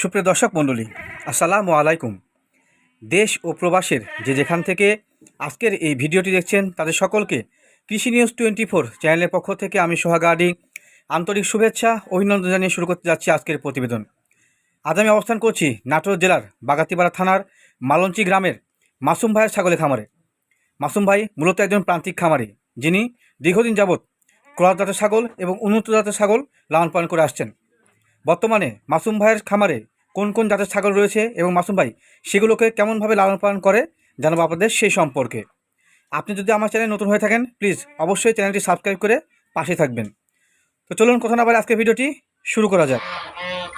সুপ্রিয় দর্শক মণ্ডলী, আসসালামু আলাইকুম। দেশ ও প্রবাসের যে যেখান থেকে আজকের এই ভিডিওটি দেখছেন, তাদের সকলকে কৃষি নিউজ টোয়েন্টি ফোর চ্যানেলের পক্ষ থেকে আমি সোহাগাডি আন্তরিক শুভেচ্ছা অভিনন্দন জানিয়ে শুরু করতে যাচ্ছি আজকের প্রতিবেদন। আজ আমি অবস্থান করছি নাটোর জেলার বাগাতিপাড়া থানার মালঞ্চি গ্রামের মাসুম ভাইয়ের ছাগলের খামারে। মাসুম ভাই মূলত একজন প্রান্তিক খামারি, যিনি দীর্ঘদিন যাবৎ ক্রস জাতের ছাগল এবং উন্নত জাতের ছাগল লালন পালন করে আসছেন। বর্তমানে মাসুম ভাইয়ের খামারে কোন কোন জাতের ছাগল রয়েছে এবং মাসুম ভাই, সেগুলোকে কেমনভাবে লালন পালন করে, জানাব আপনাদের সেই সম্পর্কে। আপনি যদি আমার চ্যানেল নতুন হয়ে থাকেন প্লিজ অবশ্যই চ্যানেলটি সাবস্ক্রাইব করে পাশে থাকবেন। তো চলুন কথা না আজকে ভিডিওটি শুরু করা যাক।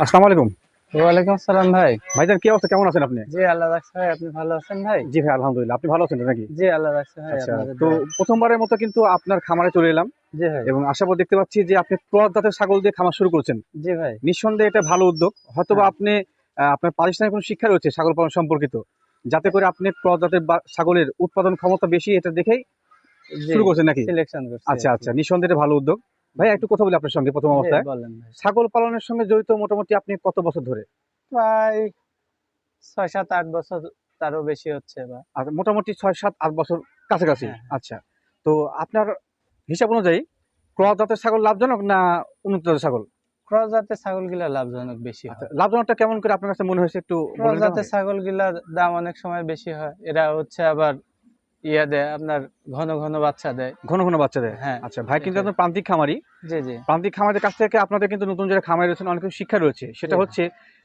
আসসালামু আলাইকুম। ওয়ালাইকুম আসসালাম ভাই। ভাইজান কি অবস্থা? কেমন আছেন আপনি? জি আল্লাহ রাখছে ভাই আপনি ভালো আছেন ভাই? জি ভাই আলহামদুলিল্লাহ। আপনি ভালো আছেন নাকি? জি আল্লাহ রাখছে ভাই আচ্ছা তো প্রথমবারের মতো কিন্তু আপনার খামারে চলে এলাম। জি ভাই। এবং আশা পর দেখতে পাচ্ছি যে আপনি জাতের ছাগল দিয়ে খামার শুরু করেছেন। জি ভাই। নিঃসন্দেহে এটা ভালো উদ্যোগ। হ্যাঁ। আপনি আপনার কোনো শিক্ষা রয়েছে ছাগল পালন সম্পর্কিত। যাতে করে আপনি ক্রস জাতের ছাগলের উৎপাদন ক্ষমতা বেশি এটা দেখেই শুরু করছেন নাকি? সিলেকশন আচ্ছা আচ্ছা নিঃসন্দেহে ভালো উদ্যোগ। ভাই একটু কথা বলি আপনার সঙ্গে প্রথম অবস্থায়। ছাগল পালনের সঙ্গে জড়িত মোটামুটি আপনি কত বছর ধরে? প্রায় ছয় সাত আট বছর তারও বেশি হচ্ছে বা। আর মোটামুটি ছয় সাত আট বছর কাছাকাছি। হ্যাঁ, হ্যাঁ। আচ্ছা তো আপনার হিসাব অনুযায়ী ক্রস জাতের ছাগল লাভজনক না উন্নত জাতের ছাগল? ক্রস জাতের ছাগল গিলা লাভজনক বেশি আচ্ছা, লাভজনকটা কেমন করে আপনার কাছে মনে হয়েছে একটু ক্রস জাতের? ছাগল গিলার দাম অনেক সময় বেশি হয়। এরা হচ্ছে আবার ইয়া দেয় আপনার ঘন ঘন বাচ্চা দেয়। ঘন ঘন বাচ্চা দেয়? হ্যাঁ। আচ্ছা ভাই কিন্তু। একজন প্রান্তিক খামারি। জি জি। প্রান্তিক খামারের কাছ থেকে আপনাদের কিন্তু নতুন যারা খামারি রয়েছেন অনেক শিক্ষা রয়েছে। সেটা হচ্ছে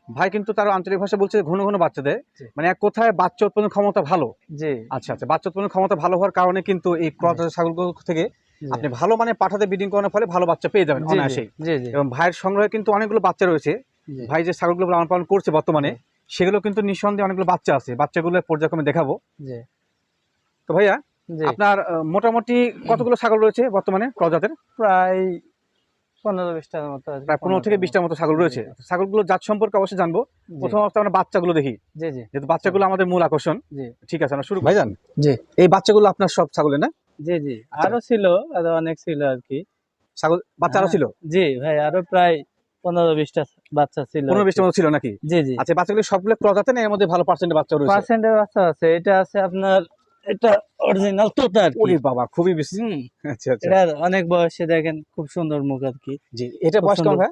ভাই কিন্তু তার আঞ্চলিক ভাষা বলছে ঘন ঘন বাচ্চা দেয়। মানে এক কোথায় বাচ্চা উৎপাদন ক্ষমতা ভালো। জি। আচ্ছা আচ্ছা বাচ্চা উৎপাদন ক্ষমতা ভালো হওয়ার কারণে কিন্তু এই ক্রস ছাগলগুলো থেকে আপনি ভালো মানে পাঠাতে ব্রিডিং করানোর ফলে ভালো বাচ্চা পেয়ে যাবেন অনায়াসেই। জি জি। এবং ভাইয়ের সংগ্রহে কিন্তু অনেকগুলো বাচ্চা রয়েছে। ভাই যে ছাগলগুলো লালন পালন করছে বর্তমানে সেগুলো কিন্তু নিঃসন্দেহে অনেকগুলো বাচ্চা আছে। বাচ্চাগুলো পর্যায়ক্রমে দেখাবো। তো ভাইয়া আপনার মোটামুটি কতগুলো ছাগল রয়েছে বর্তমানে প্রজাতের? প্রায় পনেরো বিশটার মতো প্রায় পনেরো থেকে বিশটার মতো ছাগল রয়েছে। ছাগলগুলো জাত সম্পর্কে অবশ্যই জানব। প্রথম অবস্থায় আমরা বাচ্চাগুলো দেখি। জি জি। যেহেতু বাচ্চাগুলো আমাদের মূল আকর্ষণ। জি। ঠিক আছে আমরা শুরু ভাইজান? জি। এই বাচ্চাগুলো আপনার সব ছাগলের না? জি জি। আচ্ছা। আরও ছিল আরও অনেক ছিল আর কি। ছাগল বাচ্চা আরও হ্যাঁ, ছিল? জি ভাই আরও প্রায় পনেরো বিশটা বাচ্চা ছিল পনেরো। বিশটার মতো ছিল নাকি? জি জি। আচ্ছা বাচ্চাগুলো সবগুলো ক্রস আছে না? এর মধ্যে ভালো পার্সেন্টের বাচ্চা রয়েছে? পার্সেন্টের বাচ্চা আছে। এটা আছে আপনার এটা অরিজিনাল ওরে বাবা খুবই বেশি আচ্ছা আচ্ছা। এটার অনেক বয়সে দেখেন খুব সুন্দর মুখ আর কি। জি এটা বয়স কেমন ভাই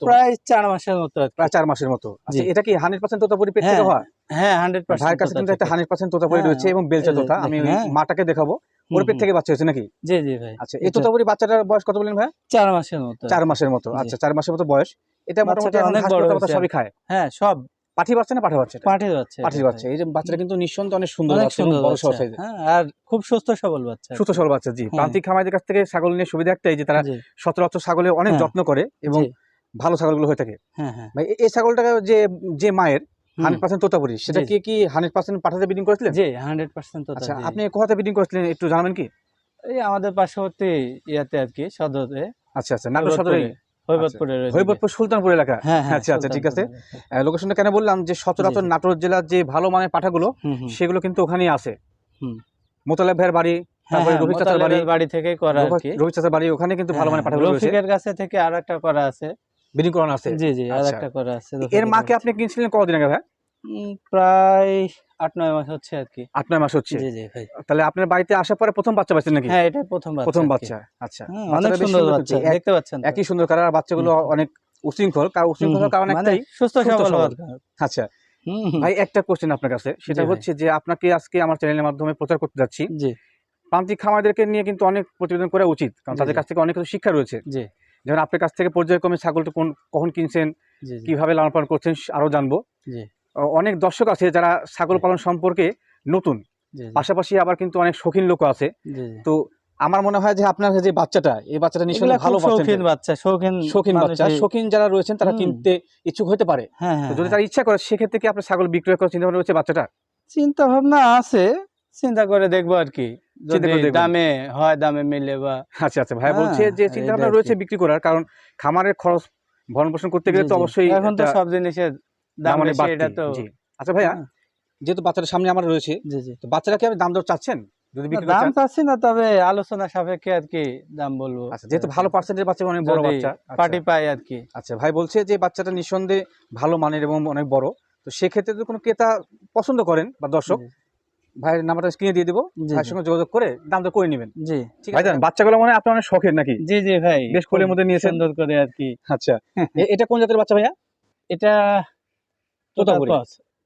প্রায় চার মাসের মতো প্রায় চার মাসের মতো। আচ্ছা এটা কি হান্ড্রেড পার্সেন্ট তোতাপুরি পেট থেকে হ্যাঁ, হওয়া হ্যাঁ হান্ড্রেড ভাইয়ের কাছে কিন্তু একটা হান্ড্রেড পার্সেন্ট তোতাপুরি হ্যাঁ, রয়েছে এবং বেলচা তোতা। আমি হ্যাঁ। মাটাকে দেখাবো। ওর পেট থেকে বাচ্চা হয়েছে নাকি? জি জি ভাই। আচ্ছা এই এটা- তোতাপুরি বাচ্চাটার বয়স কত বলেন ভাই? চার মাসের মতো চার মাসের মতো। আচ্ছা চার মাসের মতো বয়স। এটা মোটামুটি অনেক বড়। সবই খায়। হ্যাঁ সব। পাঠি বাচ্চা না পাঠা বাচ্চা এটা? পাঠিয়ে যাচ্ছে বাচ্চা। এই যে বাচ্চাটা কিন্তু নিঃসন্দেহে অনেক সুন্দর বাচ্চা বড় হ্যাঁ আর খুব সুস্থ সবল বাচ্চা। সুস্থ সরল বাচ্চা জি। হ্যাঁ। প্রান্তিক খামারিদের কাছ থেকে ছাগল নিয়ে সুবিধা একটাই যে তারা সচরাচর ছাগলের অনেক হ্যাঁ। যত্ন করে এবং ভালো ছাগলগুলো হয়ে থাকে। হ্যাঁ হ্যাঁ। ভাই এই ছাগলটাকে যে যে মায়ের হান্ড্রেড পার্সেন্ট তোতাপুরি সেটা কি কি হান্ড্রেড পার্সেন্ট পাঠাতে বিডিং করেছিলেন? জি হান্ড্রেড পার্সেন্ট আচ্ছা আপনি কোথাতে বিডিং করেছিলেন একটু জানাবেন কি? এই আমাদের পার্শ্ববর্তী ইয়াতে আর কি সদরে। আচ্ছা আচ্ছা নাটোর সদরে হৈবতপুরে হৈবতপুর সুলতানপুর এলাকা হ্যাঁ হ্যাঁ আচ্ছা, আচ্ছা, ঠিক আছে। লোকেশনটা কেন বললাম যে সচরাচর। নাটোর জেলার যে ভালো মানের পাঠাগুলো। সেগুলো কিন্তু ওখানেই আছে। মোতালেব ভাইয়ের বাড়ি হ্যাঁ, তারপরে চাচার বাড়ি মোতালেবের বাড়ি করা চাচার ওখানে কিন্তু ভালো মানের পাঠাগুলো রয়েছে কাছে থেকে আর একটা করা আছে বিডিং করানো আছে জি জি আর আচ্ছা। একটা করা আছে এর রফিকের মাকে আপনি কিনছিলেন আগে ভাই প্রায় আট নয় মাস হচ্ছে আর কি আট নয় মাস হচ্ছে? জি জি ভাই। তাহলে আপনার বাড়িতে আসার পরে প্রথম বাচ্চা পাচ্ছেন নাকি? হ্যাঁ এটা প্রথম বাচ্চা প্রথম বাচ্চা আচ্ছা। হ্যাঁ, অনেক সুন্দর সুন্দর বাচ্চা দেখতে পাচ্ছেন একই সুন্দর কালার বাচ্চাগুলো অনেক উশৃঙ্খল কারণ উশৃঙ্খল কারণ মানে একটাই সুস্থ সুস্থ সবল সবল। হওয়ার কারণ। আচ্ছা। হুম, হুম, ভাই একটা কোশ্চেন আপনার কাছে। সেটা হচ্ছে যে আপনাকে আজকে আমার চ্যানেলের মাধ্যমে প্রচার করতে যাচ্ছি। জি। প্রান্তিক খামারদেরকে নিয়ে কিন্তু অনেক প্রতিবেদন করা উচিত কারণ তাদের কাছ থেকে অনেক কিছু শিক্ষা রয়েছে। জি। যেমন আপনার কাছ থেকে পর্যায়ক্রমে ছাগলটা কোন কখন কিনছেন কীভাবে লালন পালন করছেন আরও জানব। অনেক দর্শক আছে যারা ছাগল পালন সম্পর্কে নতুন। পাশাপাশি আবার কিন্তু অনেক শৌখিন লোক আছে। তো আমার মনে হয় যে আপনার যে বাচ্চাটা এই বাচ্চাটা নিশ্চয়ই ভালো শৌখিন বাচ্চা শৌখিন শৌখিন বাচ্চা। শৌখিন যারা রয়েছেন তারা কিনতে ইচ্ছুক হতে পারে। হ্যাঁ হ্যাঁ যদি হ্যাঁ। তারা ইচ্ছা করে সেক্ষেত্রে কি আপনার ছাগল বিক্রয় করার চিন্তা ভাবনা রয়েছে বাচ্চাটা চিন্তা ভাবনা আছে চিন্তা করে দেখব আর কি। দামে হয় দামে মিলে বা আচ্ছা আচ্ছা ভাই বলছে যে চিন্তা ভাবনা রয়েছে বিক্রি করার কারণ খামারের খরচ ভরণ পোষণ করতে গেলে তো অবশ্যই এখন তো সব জিনিসের দাম দাম বেশি এটা তো আচ্ছা ভাইয়া হ্যাঁ, যেহেতু বাচ্চাটা সামনে আমার রয়েছে জি জি। তো বাচ্চারা কি আপনি দাম দর চাচ্ছেন? যদি না, দাম চাচ্ছি না তবে আলোচনা সাপেক্ষে আর কি দাম বলব। আচ্ছা যেহেতু ভালো পার্সেন্টের বাচ্চা অনেক বড় বাচ্চা আচ্ছা। পার্টি পাই আর কি। আচ্ছা ভাই বলছে যে বাচ্চাটা নিঃসন্দেহে ভালো মানের এবং অনেক বড়। তো সেক্ষেত্রে যদি কোনো ক্রেতা পছন্দ করেন বা দর্শক ভাইয়ের নাম্বারটা স্ক্রিনে দিয়ে দেবো। ভাইয়ের সঙ্গে যোগাযোগ করে দামটা করে নেবেন। জি। ঠিক আছে বাচ্চাগুলো মানে আপনার অনেক শখের নাকি? জি জি ভাই। বেশ কোলের মধ্যে নিয়েছেন? সুন্দর করে আর কি। আচ্ছা। এটা কোন জাতের বাচ্চা ভাইয়া? এটা তোতাপুরি।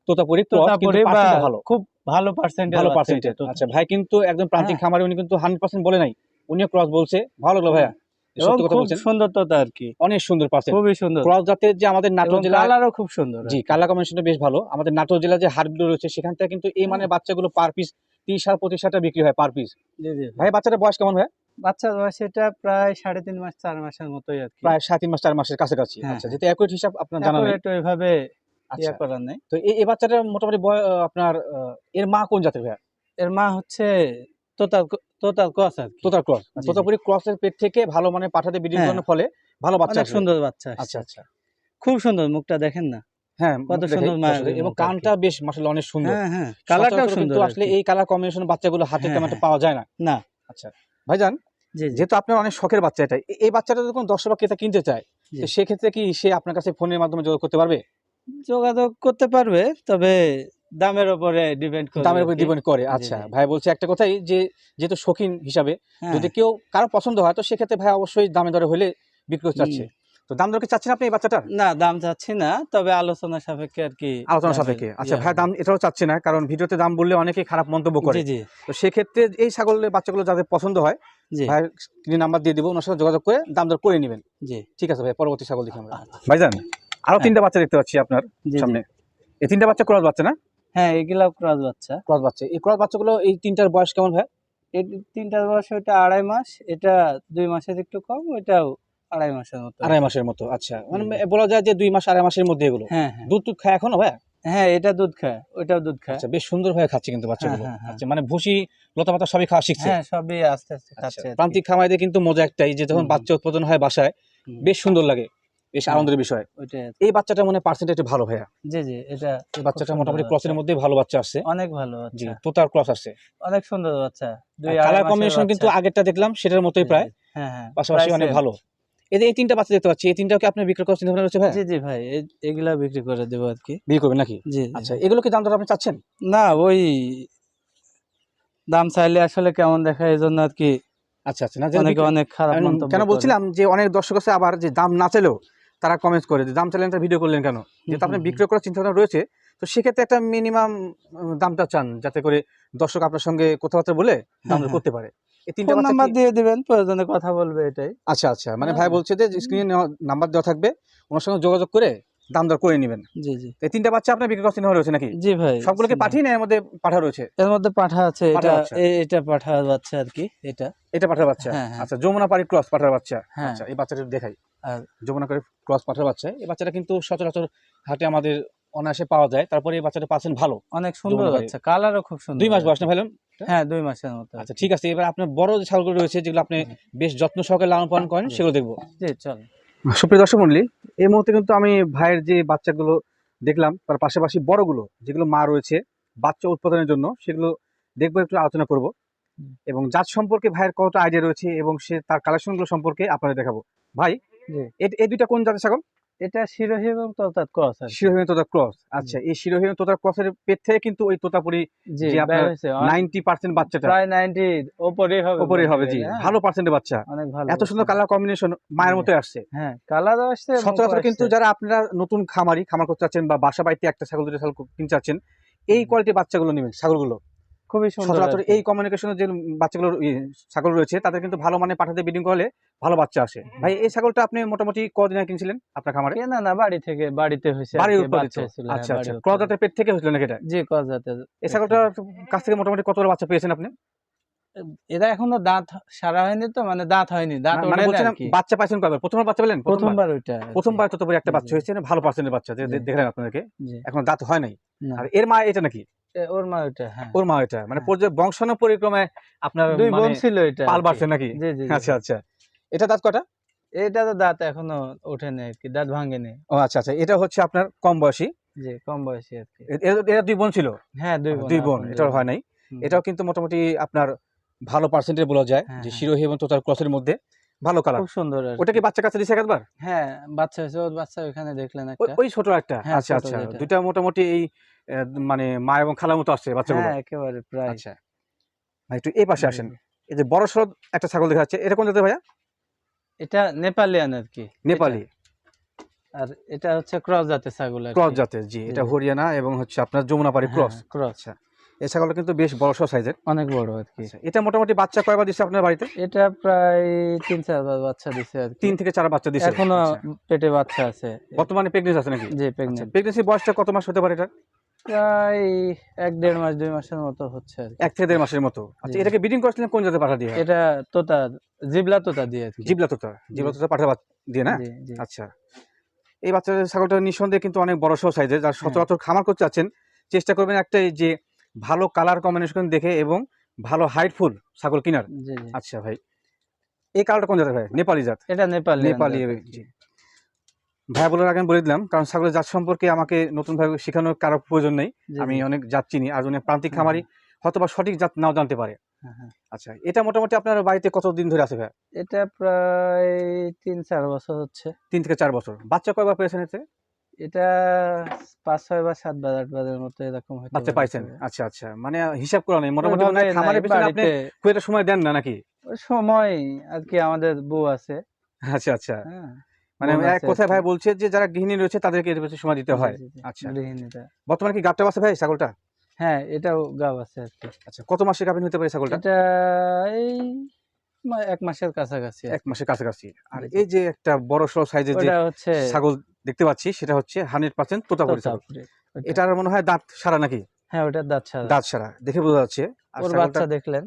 তোতাপুরি। তোতাপুরি ক্রস কিন্তু তোতাপুরি বা পার্সেন্ট ভালো। খুব ভালো পার্সেন্টেজ ভালো পার্সেন্টেজ আচ্ছা ভাই কিন্তু একদম প্রান্তিক হ্যাঁ। উনি কিন্তু হান্ড্রেড পার্সেন্ট বলে নাই। উনিও ক্রস বলছে। ভালো লাগল ভাইয়া। এবং সত্যি কথা খুব বলছেন। সুন্দর তোতা আর কি। অনেক সুন্দর পার্সেন্ট খুবই সুন্দর। ক্রস জাতের যে আমাদের নাটোর জেলা কালারও খুব সুন্দর জি কালার কম্বিনেশনটা বেশ ভালো। আমাদের নাটোর জেলা যে হাটগুলো রয়েছে সেখান থেকে কিন্তু এই মানের বাচ্চাগুলো পার পিস তিরিশ হাজার পঁচিশ হাজার বিক্রি হয় পার পিস ভাই বাচ্চাটার বয়স কেমন ভাই বাচ্চার বয়স এটা প্রায় সাড়ে তিন মাস চার মাসের মতোই আর কি। প্রায় তিন মাস চার মাসের কাছাকাছি। হ্যাঁ, আচ্ছা হ্যাঁ। একই হিসাব আপনার জানা ইয়া করার নেই। তো এই মোটামুটি বয় আপনার এর মা কোন জাতের ভাইয়া? এর মা হচ্ছে তোতাল কস আর ক্রস। তোতাপুরি ক্রসের পেট থেকে ভালো মানে পাঠাতে হ্যাঁ। করানোর ফলে ভালো বাচ্চা সুন্দর বাচ্চা আচ্ছা আচ্ছা আচ্ছা। খুব সুন্দর মুখটা দেখেন না। হ্যাঁ কত সুন্দর এবং। কানটা বেশ মাসাল্লাহ অনেক সুন্দর। হ্যাঁ হ্যাঁ কালারটাও সুন্দর আসলে এই কালার কম্বিনেশন বাচ্চাগুলো হাতে তেমন। পাওয়া যায় না। না। আচ্ছা ভাইজান যেহেতু আপনার অনেক শখের বাচ্চা এটা এই বাচ্চাটা যখন দর্শক বা ক্রেতা কিনতে চায় সেক্ষেত্রে কি সে আপনার কাছে ফোনের মাধ্যমে যোগাযোগ করতে পারবে? যোগাযোগ করতে পারবে তবে দামের উপরে ডিপেন্ড করে দামের উপর ডিপেন্ড করে আচ্ছা। ভাই বলছে একটা কথাই যে যেহেতু শৌখিন হিসাবে হ্যাঁ, যদি কেউ কারও পছন্দ হয় তো সেক্ষেত্রে ভাই অবশ্যই দামে দরে হলে বিক্রি করতে চাচ্ছে। তো দাম দর কি চাচ্ছেন আপনি এই বাচ্চাটার? না দাম চাচ্ছি না তবে আলোচনা সাপেক্ষে আর কি আলোচনা সাপেক্ষে। আচ্ছা ভাই দাম এটাও চাচ্ছে না কারণ ভিডিওতে দাম বললে অনেকে খারাপ মন্তব্য করে। তো সেক্ষেত্রে এই ছাগলের বাচ্চাগুলো যাদের পছন্দ হয় জি। ভাই স্ক্রিনে নাম্বার দিয়ে দিব ওনার সাথে যোগাযোগ করে দাম দর করে নেবেন। জি। ঠিক আছে ভাই পরবর্তী ছাগল দেখি আমরা। আচ্ছা। ভাইজান আরও হ্যাঁ। তিনটা বাচ্চা দেখতে পাচ্ছি আপনার। সামনে। এই তিনটা বাচ্চা ক্রস বাচ্চা না? হ্যাঁ এগুলাও ক্রস বাচ্চা। ক্রস বাচ্চা। এই ক্রস বাচ্চাগুলো এই তিনটার বয়স কেমন ভাই? এই তিনটার বয়স ওইটা আড়াই মাস এটা দুই মাসের একটু কম ওইটাও আড়াই মাসের মতো। আড়াই মাসের মতো আচ্ছা। মানে বলা যায় যে দুই মাস আড়াই মাসের মধ্যে এগুলো। হ্যাঁ হ্যাঁ। দুধ খায় এখনও ভাই হ্যাঁ এটা দুধ খায় ওইটাও দুধ খায়। আচ্ছা বেশ সুন্দর ভাবে খাচ্ছে কিন্তু বাচ্চাগুলো। হ্যাঁ, হ্যাঁ। আচ্ছা মানে ভুসি সবই খাওয়া শিখছে? হ্যাঁ সবই আস্তে আস্তে খাচ্ছে প্রান্তিক কিন্তু মজা একটাই যে যখন বাচ্চা উৎপাদন হয় বাসায় বেশ সুন্দর লাগে। বেশ। আনন্দের বিষয়। এই বাচ্চাটা মানে পার্সেন্ট একটু ভালো ভাইয়া। জি জি এটা এই বাচ্চাটা মোটামুটি। ক্রসের মধ্যে ভালো বাচ্চা আসছে। অনেক ভালো জি তোতার ক্রস আসছে। অনেক সুন্দর বাচ্চা। কালার কম্বিনেশন কিন্তু আগেরটা দেখলাম সেটার মতোই প্রায়। হ্যাঁ হ্যাঁ পাশাপাশি অনেক ভালো। এই তিনটা বাচ্চা দেখতে পাচ্ছি এই আপনি বিক্রি করার চিন্তা ভাবনা রয়েছে ভাই জি জি ভাই এগুলা বিক্রি করে দেবো আর কি। বিক্রি করবেন নাকি? জি। আচ্ছা এগুলো কি দাম দর আপনি চাচ্ছেন? না ওই দাম চাইলে আসলে কেমন দেখা এই জন্য আর কি আচ্ছা আচ্ছা না অনেকে অনেক খারাপ কেন বলছিলাম যে অনেক দর্শক আছে আবার যে দাম না চাইলেও তারা কমেন্ট করে যে দাম চাইলেন তার ভিডিও করলেন কেন? যেহেতু আপনি বিক্রয় করার চিন্তা ভাবনা রয়েছে তো সেক্ষেত্রে একটা মিনিমাম দামটা চান যাতে করে দর্শক আপনার সঙ্গে কথাবার্তা বলে দাম হ্যাঁ, করতে পারে। এই তিনটা নাম্বার দিয়ে দিবেন প্রয়োজনে কথা বলবে এটাই। আচ্ছা আচ্ছা মানে হ্যাঁ। ভাই বলছে যে স্ক্রিনে নাম্বার দেওয়া থাকবে ওনার সঙ্গে যোগাযোগ করে দাম দর করে নেবেন। জি জি। এই তিনটা বাচ্চা আপনার বিক্রি করার চিন্তা রয়েছে নাকি? জি ভাই সবগুলোকে পাঠিয়ে নেয় এর মধ্যে পাঠা রয়েছে। এর মধ্যে পাঠা আছে এটা এটা পাঠা বাচ্চা আর কি এটা। এটা পাঠার বাচ্চা? হ্যাঁ, হ্যাঁ। আচ্ছা যমুনা পাড়ি ক্রস পাঠার বাচ্চা। হ্যাঁ। আচ্ছা এই বাচ্চাটা দেখাই। আর যমুনা করে ক্রস পাঠার বাচ্চা। এই বাচ্চাটা কিন্তু সচরাচর হাটে আমাদের অনায়াসে পাওয়া যায়। তারপরে এই বাচ্চাটা পাচ্ছেন ভালো। অনেক সুন্দর বাচ্চা কালারও খুব সুন্দর। দুই মাস বয়স না ভাইলাম হ্যাঁ দুই মাসের মতো। আচ্ছা ঠিক আছে। এবার আপনার বড় যে ছাগলগুলো রয়েছে যেগুলো আপনি বেশ যত্ন সহকারে লালন পালন করেন সেগুলো দেখব। জি চল। সুপ্রিয় দর্শক মন্ডলী এই মুহূর্তে কিন্তু আমি ভাইয়ের যে বাচ্চাগুলো দেখলাম তার পাশাপাশি বড়গুলো যেগুলো মা রয়েছে বাচ্চা উৎপাদনের জন্য সেগুলো দেখব একটু আলোচনা করব। এবং জাত সম্পর্কে ভাইয়ের কতটা আইডিয়া রয়েছে এবং সে তার কালেকশনগুলো সম্পর্কে আপনাদের দেখাবো। ভাই এই দুইটা কোন জাতের ছাগল? এটা শিরোহী এবং তোতাত ক্রস কি। শিরোহীন তোতার ক্রস আচ্ছা এই শিরোহীন তোতার ক্রসের পেট থেকে কিন্তু ওই তোতাপুরি যে আপনার হয়েছে, অনেক- নাইনটি পার্সেন্ট বাচ্চাটা। প্রায় নাইনটি ওপরেই হবে উপরে হবে জি হ্যাঁ। ভালো পার্সেন্টের বাচ্চা। অনেক ভালো এত সুন্দর কালার কম্বিনেশন মায়ের মতো আসছে। হ্যাঁ কালার আসছে সচরাচর কিন্তু যারা আপনারা নতুন খামারি খামার করতে চাচ্ছেন বা বাসা বাড়িতে একটা ছাগল দুটো ছাগল কিনতে চাচ্ছেন এই। কোয়ালিটির বাচ্চাগুলো নেবেন ছাগলগুলো। খুবই সুন্দর সচরাচর এই কমিউনিকেশনের যে বাচ্চাগুলো ইয়ে, ছাগল রয়েছে তাদের কিন্তু ভালো মানে পাঠাতে ব্রিডিং করলে ভালো বাচ্চা আসে। ভাই এই ছাগলটা আপনি মোটামুটি কদিন আগে কিনছিলেন আপনার খামারে? কেনা না বাড়ি থেকে বাড়িতে হয়েছে বাড়ি হ্যাঁ, আচ্ছা আচ্ছা। ক্রজাতের পেট থেকে হয়েছিল নাকি এটা? জি কজাতের এই ছাগলটার কাছ থেকে মোটামুটি বাচ্চা পেয়েছেন আপনি? এটা এখনও দাঁত সারা হয়নি তো মানে দাঁত হয়নি দাঁত মানে বলছিলাম বাচ্চা পাইছেন কবে? প্রথমবার বাচ্চা পেলেন? প্রথমবার। প্রথমবার ওইটা প্রথমবার তো একটা বাচ্চা হয়েছে ভালো পার্সেন্টের বাচ্চা দেখলেন আপনাদেরকে। এখন দাঁত হয় নাই। আর এর মা এটা নাকি? ওর মা হ্যাঁ। ওর মা এটা মানে হ্যাঁ। বংশানু পরিক্রমায় আপনার দুই বোন মানে ছিল এটা পাল বাড়ছে নাকি? জি জি জি। আচ্ছা আচ্ছা। এটা দাঁত কটা? এটা তো দাঁত এখনও ওঠেনি আর কি দাঁত ভাঙেনি। ও আচ্ছা আচ্ছা এটা হচ্ছে আপনার কম বয়সী? জি কম বয়সী আর কি। এ- এরা এরা দুই বোন ছিল? হ্যাঁ দুই বোন দুই বোন এটা হয় নাই। এটাও কিন্তু মোটামুটি আপনার ভালো পার্সেন্টেজ বলা যায় হ্যাঁ, যে। শিরোহী এবং তোতার ক্রসের মধ্যে। ভালো কালার খুব সুন্দর ওটা কি। বাচ্চা কাছে দিছে একবার? হ্যাঁ বাচ্চা হয়েছে ওর বাচ্চা ওখানে দেখলেন একটা। ওই ছোট একটা। হ্যাঁ, আচ্ছা আচ্ছা। দুটা মোটামুটি এই মানে মা এবং খালার মতো আসছে বাচ্চাগুলো। হ্যাঁ একেবারে প্রায়। আচ্ছা। ভাই একটু এই পাশে আসেন। এই যে বড় সড়ক একটা ছাগল দেখা যাচ্ছে এটা কোন জাতের ভাইয়া? এটা নেপালিয়ান আর কি। নেপালি। আর এটা হচ্ছে ক্রস জাতের ছাগল ক্রস জাতের জি। এটা হরিয়ানা এবং হচ্ছে আপনার যমুনাপাড়ি হ্যাঁ, ক্রস। ক্রস। আচ্ছা। এই ছাগলটা কিন্তু বেশ বড় সড় সাইজের অনেক বড় আর কি। আচ্ছা এটা মোটামুটি বাচ্চা কয়বার দিচ্ছে আপনার বাড়িতে? এটা প্রায় তিন চারবার বাচ্চা দিছে আর তিন থেকে চার বাচ্চা দিচ্ছে এখনও আচ্ছা। পেটে বাচ্চা আছে। বর্তমানে প্রেগনেন্স আছে নাকি? যে প্রেগনেন্ট প্রেগনেন্সি বয়সটা কত মাস হতে পারে এটা প্রায় এক দেড় মাস দুই মাসের মতো হচ্ছে এক থেকে দেড় মাসের মতো। আচ্ছা এটাকে করেছিলেন কোন জাতের পাঠা দিয়ে? এটা তোতা জিবলা তোতা দিয়ে আর কি। জিবলা তোতা জিবলা তোতা পাঠা বাচ- দিয়ে না? জি, জি। আচ্ছা এই বাচ্চা ছাগলটা নিঃসন্দেহে কিন্তু অনেক বড় সহ সাইজের যার হ্যাঁ। সচরাচর খামার করতে চাচ্ছেন চেষ্টা করবেন একটা এই যে ভালো কালার কম্বিনেশন দেখে এবং ভালো হাইটফুল ছাগল কিনার। আচ্ছা ভাই এই কালারটা কোন জাতের ভাই? নেপালি জাত। এটা নেপালি নেপালি ভাই বলার আগে আমি বলে দিলাম কারণ ছাগলের জাত সম্পর্কে আমাকে নতুন ভাবে শেখানোর কারও প্রয়োজন নেই। আমি অনেক জাত চিনি আর অনেক প্রান্তিক হ্যাঁ, খামারি হয়তো বা সঠিক জাত নাও জানতে পারে। আচ্ছা এটা মোটামুটি আপনার বাড়িতে কতদিন ধরে আছে ভাই? এটা প্রায় তিন চার বছর হচ্ছে। তিন থেকে চার বছর। বাচ্চা কয়বার পেয়েছেন এতে? এটা পাঁচ ছয় বা সাত আট বারের মতো এরকম বাচ্চা পাইছেন? আচ্ছা আচ্ছা। মানে হিসাব করা নেই মোটামুটি মনে খামারের পিছনে আপনি খুব একটা সময় দেন না নাকি? সময় আর কি আমাদের বউ আছে। আচ্ছা আচ্ছা। হ্যাঁ মানে এক কথায় ভাই বলছে যে যারা গৃহিণী রয়েছে তাদেরকে এর পেছনে সময় দিতে হয়। আচ্ছা। গৃহিণীরা। বর্তমানে কি গাবটা আছে ভাই ছাগলটা? হ্যাঁ এটাও গাব আছে আর কি। আচ্ছা কত মাসে গাভিন হতে পারে ছাগলটা? এটা এই এক মাসের কাছাকাছি এক মাসের কাছাকাছি। আর। এই যে একটা বড় সড় সাইজের যে হচ্ছে ছাগল দেখতে পাচ্ছি সেটা হচ্ছে হান্ড্রেড পার্সেন্ট তোতাপুরি। এটার মনে হয় দাঁত সারা নাকি? হ্যাঁ ওটা দাঁত ছাড়া দাঁত সারা দেখে বোঝা যাচ্ছে। ওর বাচ্চা দেখলেন।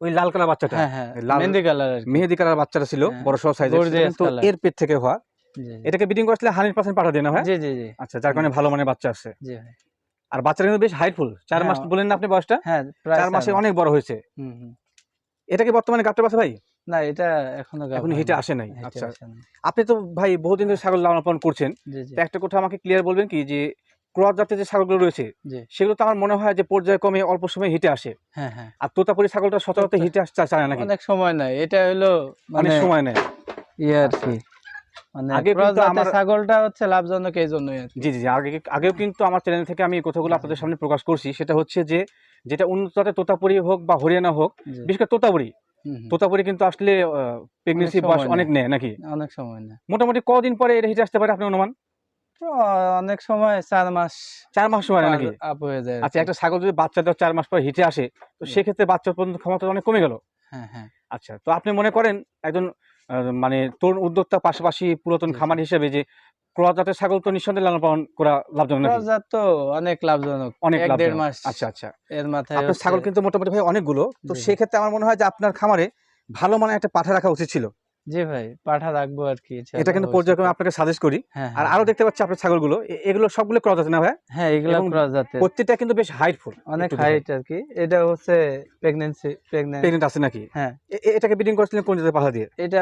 ওই লাল কালার বাচ্চাটা। হ্যাঁ হ্যাঁ লাল- কালার মেহেদি কালার বাচ্চাটা ছিল হ্যাঁ, বড় সড় সাইজের কিন্তু এর পেট থেকে হওয়া। এটাকে বিডিং করলে হান্ড্রেড পার্সেন্ট পাঠা দেয় না ভাই? জি জি জি। আচ্ছা যার কারণে ভালো মানের বাচ্চা আছে। জি আর বাচ্চাটা কিন্তু বেশ হাইটফুল চার মাস হ্যাঁ। বলেন না আপনি বয়সটা। হ্যাঁ চার মাসে অনেক বড় হয়েছে। এটা কি বর্তমানে গাবটা বাচ্চা ভাই? না এটা এখনও এখন হিটে আসে নাই। আচ্ছা। আপনি তো ভাই বহুদিন ধরে ছাগল লালন পালন করছেন। একটা কথা আমাকে ক্লিয়ার বলবেন কি যে ক্রস জাতের যে ছাগলগুলো রয়েছে সেগুলো তো আমার মনে হয় যে পর্যায়ক্রমে অল্প সময় হিটে আসে। হ্যাঁ হ্যাঁ। আর তোতাপুরি ছাগলটা সচরাচর হিটে আসতে চায় না অনেক সময় নাই এটা হলো অনেক মানে সময় নেয়। ইয়ে আর কি। মানে আগে কিন্তু আমার- ছাগলটা হচ্ছে লাভজনক এই জন্যই জি জি আগে আগেও কিন্তু আমার চ্যানেল থেকে আমি কথাগুলো আপনাদের সামনে প্রকাশ করছি। সেটা হচ্ছে যে যেটা উন্নত জাতের তোতাপুরি হোক বা হরিয়ানা হোক বিশেষ করে তোতাপুরি। তোতাপুরি কিন্তু আসলে প্রেগনেন্সি সময় অনেক নেয়। নেয় নাকি? অনেক সময় না মোটামুটি কদিন পরে এটা হিটে আসতে পারে আপনি অনুমান? অনেক সময় চার মাস চার মাস সময় নাকি? আপ হয়ে যায় আচ্ছা একটা ছাগল যদি বাচ্চা দেওয়ার চার মাস পর হিটে আসে তো। সেক্ষেত্রে বাচ্চা উৎপাদন ক্ষমতা অনেক কমে গেল? হ্যাঁ হ্যাঁ। আচ্ছা তো আপনি মনে করেন একজন মানে তরুণ উদ্যোক্তা পাশাপাশি পুরাতন। খামার হিসেবে যে ক্রস জাতের ছাগল তো নিঃসন্দেহে লালন পালন করা লাভজনক নাকি? cross জাত তো অনেক লাভজনক অনেক দেড় মাস আচ্ছা আচ্ছা। এর মাথায় আপনার ছাগল কিন্তু মোটামুটি ভাই অনেকগুলো। তো জি। সেক্ষেত্রে আমার মনে হয় যে আপনার খামারে ভালো মানের একটা পাঠা রাখা উচিত ছিল। জি ভাই পাঠা রাখব আর কি এটা কিন্তু পর্যায়ক্রমে আপনাকে সাজেস্ট করি। হ্যাঁ আর হ্যাঁ, আরও হ্যাঁ। দেখতে পাচ্ছি আপনার ছাগলগুলো। এ- এগুলো সবগুলো ক্রস আছে না ভাই? হ্যাঁ এগুলা ক্রস জাতের। প্রত্যেকটা কিন্তু বেশ হাইটফুল অনেক হাইট আর কি। এটা হচ্ছে প্রেগনেন্সি প্রেগনেন্ট প্রেগনেন্ট আছে নাকি? হ্যাঁ। এটাকে বিডিং করেছিলেন কোন জাতের পাঠা দিয়ে? এটা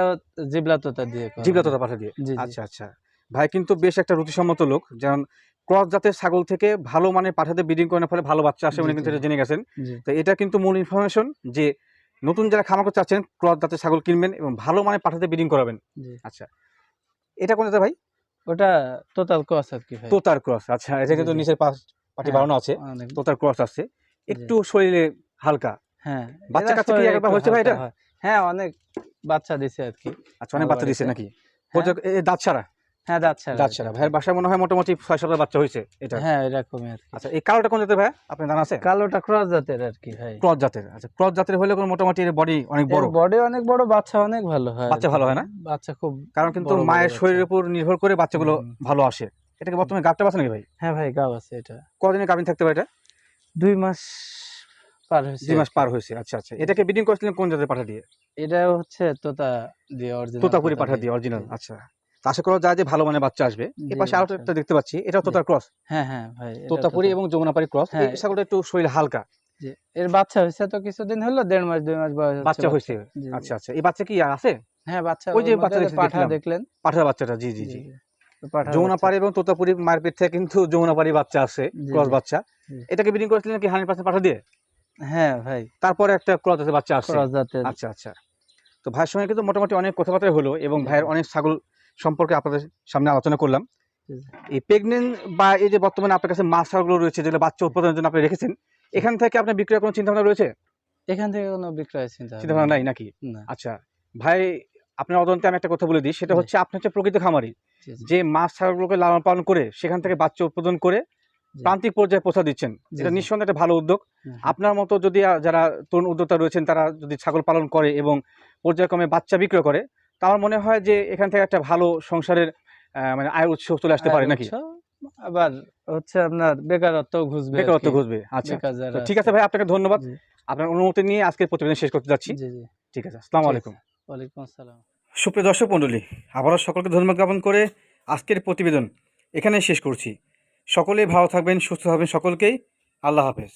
জিবলা তোতা দিয়ে করা জিবলা তোতা পাঠা দিয়ে। আচ্ছা আচ্ছা। ভাই কিন্তু বেশ একটা রুচিসম্মত লোক যেমন ক্রস জাতের ছাগল থেকে ভালো মানে পাঠাতে ব্রিডিং করার ফলে ভালো বাচ্চা আসে উনি কিন্তু এটা জেনে গেছেন। তো এটা কিন্তু মূল ইনফরমেশন যে নতুন যারা খামার করতে চাচ্ছেন ক্রস জাতের ছাগল কিনবেন এবং ভালো মানে পাঠাতে ব্রিডিং করাবেন। আচ্ছা এটা কোন জাতের ভাই? ওটা তোতাল ক্রস আর কি ভাই। তোতার ক্রস আচ্ছা এটা কিন্তু। নিচের পাশ পাটি হ্যাঁ, বাড়ানো আছে। তোতার ক্রস আছে। একটু শরীরে হালকা। হ্যাঁ বাচ্চা কাচ্চা কি একবার হয়েছে ভাই এটা? হ্যাঁ। অনেক বাচ্চা দিছে আর কি। আচ্ছা অনেক বাচ্চা দিচ্ছে বাড়িতে। নাকি? হ্যাঁ, দাঁত ছাড়া? হ্যাঁ দাঁত ভাইয়ের বাসায় মনে হয় মোটামুটি ছয় সাতটা বাচ্চা হয়েছে এটা। হ্যাঁ এরকমই আর আচ্ছা এই কালোটা কোন জাতের ভাই? আপনার জানা আছে? কালোটা ক্রস জাতের আর কি ভাই। ক্রস জাতের। আচ্ছা ক্রস জাতের হলে কোনো মোটামুটি এর বডি অনেক বড়। বডি অনেক বড় বাচ্চা অনেক ভালো হয় বাচ্চা ভালো হয় না? বাচ্চা খুব কারণ কিন্তু মায়ের শরীরের উপর নির্ভর করে বাচ্চাগুলো। ভালো আসে। এটাকে বর্তমানে গাবটা বাঁচা নাকি ভাই? হ্যাঁ ভাই গাব আছে এটা। কদিনে গাভিন থাকতে পারে এটা? দুই মাস পার হয়েছে। দুই মাস পার হয়েছে। আচ্ছা আচ্ছা। এটাকে বিডিং করেছিলেন কোন জাতের পাঠা দিয়ে? এটা হচ্ছে তোতা দিয়ে অরিজিনাল তোতাপুরি পাঠা দিয়ে। অরিজিনাল আচ্ছা। আশা করা যায় যে ভালো মানে বাচ্চা আসবে। এই পাশে আরও একটা দেখতে পাচ্ছি এটাও তোতার ক্রস হ্যাঁ হ্যাঁ ভাই তোতাপুরি তোতা। এবং যমুনাপাড়ি ক্রস এই হ্যাঁ। ছাগলটা একটু শরীর হালকা। এর বাচ্চা হয়েছে তো কিছুদিন হলো দেড় মাস দুই মাস বয়স বাচ্চা হয়েছে। আচ্ছা আচ্ছা এই বাচ্চা কি আছে? হ্যাঁ বাচ্চা ওই যে বাচ্চা পাঠা দেখলেন। পাঠার বাচ্চাটা জি জি জি যমুনাপাড়ি এবং তোতাপুরি মায়ের পেট থেকে কিন্তু যমুনাপাড়ি বাচ্চা আছে ক্রস বাচ্চা। এটাকে বিডিং করেছিলেন কি হান্ড্রেড পার্সেন্ট পাঠা দিয়ে? হ্যাঁ ভাই। তারপরে একটা ক্রস জাতের বাচ্চা আছে আচ্ছা আচ্ছা। তো ভাইয়ের সঙ্গে কিন্তু মোটামুটি অনেক কথাবার্তা হলো এবং ভাইয়ের অনেক ছাগল সম্পর্কে আপনাদের সামনে আলোচনা করলাম। এই প্রেগনেন্ট বা এই যে বর্তমানে আপনার কাছে মাছ ছাগলগুলো রয়েছে যেগুলো বাচ্চা উৎপাদনের জন্য আপনি রেখেছেন এখান থেকে আপনার বিক্রয়ের কোনো চিন্তা ভাবনা রয়েছে? এখান থেকে কোনো বিক্রয় চিন্তা চিন্তা ভাবনা নাই নাকি? আচ্ছা ভাই আপনার অদন্তে আমি একটা কথা বলে দিই সেটা হচ্ছে আপনি হচ্ছে প্রকৃত খামারি। যে মাছ ছাগলগুলোকে লালন পালন করে সেখান থেকে বাচ্চা উৎপাদন করে প্রান্তিক পর্যায়ে পৌঁছা দিচ্ছেন যেটা নিঃসন্দেহে একটা ভালো উদ্যোগ। আপনার মতো যদি যারা তরুণ উদ্যোক্তা রয়েছেন তারা যদি ছাগল পালন করে এবং পর্যায়ক্রমে বাচ্চা বিক্রয় করে তা আমার মনে হয় যে এখান থেকে একটা ভালো সংসারের মানে আয়ের উৎস চলে আসতে পারে নাকি? আবার হচ্ছে আপনার বেকারত্ব ঘুষবে বেকারত্ব ঘুষবে আচ্ছা। ঠিক আছে ভাই আপনাকে ধন্যবাদ। আপনার অনুমতি নিয়ে আজকের প্রতিবেদন শেষ করতে যাচ্ছি। ঠিক আছে আসসালামু আলাইকুম। ওয়ালাইকুম আসসালাম। সুপ্রিয় দর্শক মণ্ডলী আবারও সকলকে ধন্যবাদ জ্ঞাপন করে আজকের প্রতিবেদন এখানে শেষ করছি। সকলেই ভালো থাকবেন সুস্থ থাকবেন সকলকেই। আল্লাহ হাফেজ।